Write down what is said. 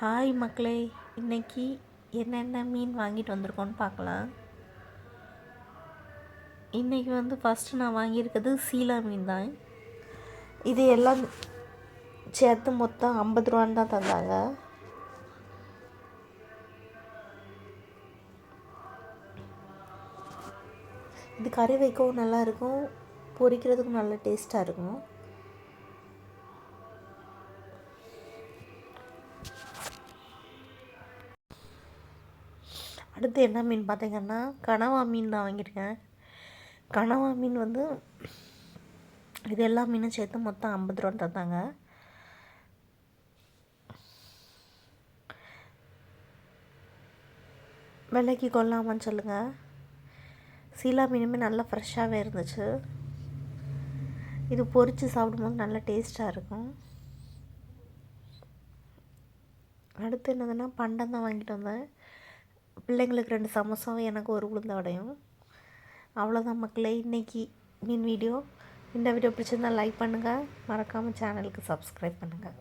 Hi மக்களே இன்னைக்கு என்னென்ன மீன் வாங்கிட்டு வந்திருக்கோன்னு பார்க்கலாம். இன்றைக்கி வந்து ஃபஸ்ட்டு நான் வாங்கியிருக்கிறது சீலா மீன் தான். இது எல்லாம் சேர்த்து மொத்தம் ஐம்பது ரூபான்னு தான் தந்தாங்க. இது கறி வைக்கவும் நல்லாயிருக்கும் பொரிக்கிறதுக்கும் நல்லா டேஸ்ட்டாக இருக்கும். அடுத்து என்ன மீன் பார்த்தீங்கன்னா கனவா மீன் தான் வாங்கியிருக்கேன். கனவா மீன் வந்து இது எல்லா மீனும் சேர்த்து மொத்தம் ஐம்பது ரூபா தந்தாங்க. விலைக்கு கொள்ளாமான்னு சொல்லுங்கள் சீலா மீனுமே நல்லா ஃப்ரெஷ்ஷாகவே இருந்துச்சு. இது பொரித்து சாப்பிடும்போது நல்லா டேஸ்ட்டாக இருக்கும். அடுத்து என்னதுன்னா பண்டம் தான் வாங்கிட்டு வந்தேன். பிள்ளைங்களுக்கு ரெண்டு சமோசாவும் எனக்கு ஒரு உளுந்த வடையும். அவ்வளோதான் மக்களே இன்றைக்கி மீன் வீடியோ. இந்த வீடியோ பிடிச்சிருந்தால் லைக் பண்ணுங்கள் மறக்காமல் சேனலுக்கு சப்ஸ்கிரைப் பண்ணுங்கள்